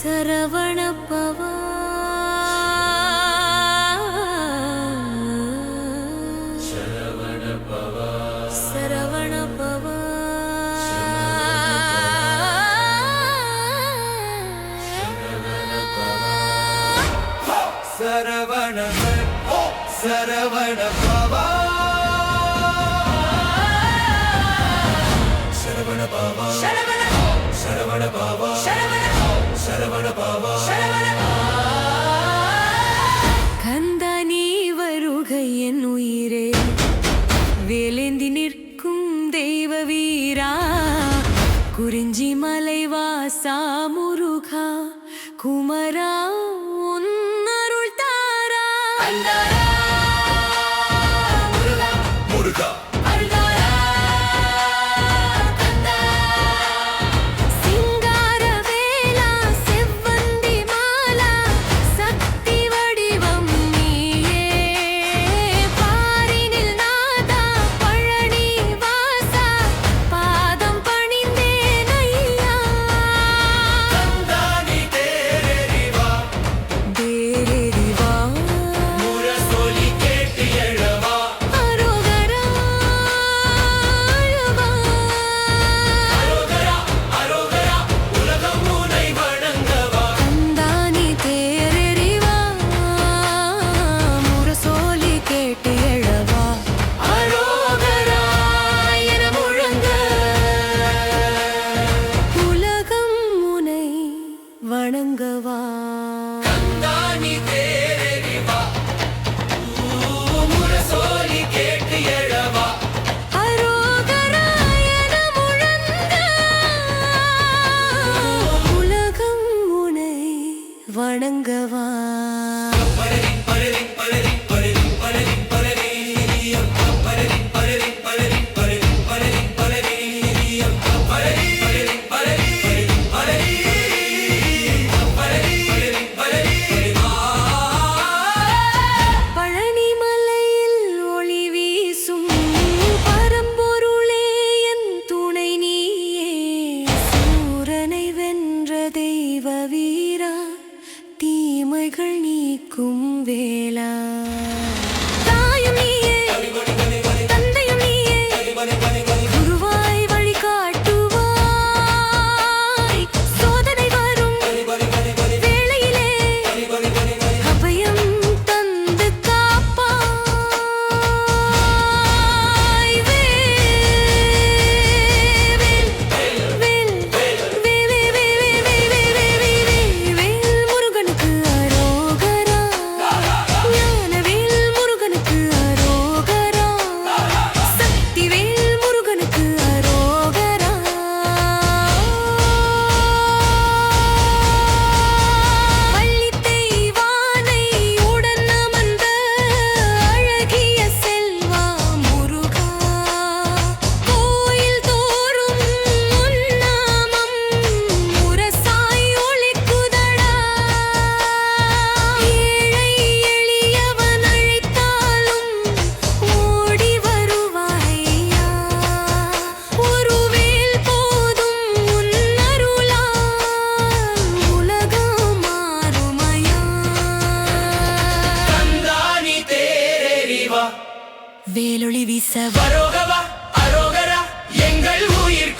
சரவணப்பவா சரவண சரவண பவா. என் உயிரே. வேலேந்தி நிற்கும் தெய்வ வீரா. குறிஞ்சி மலைவாசா முருகா. குமரா は。簡単にて குறைகள் நீக்கும் வேளா. வேலொளி வீச வரோகவா அரோகரா எங்கள் உயிர்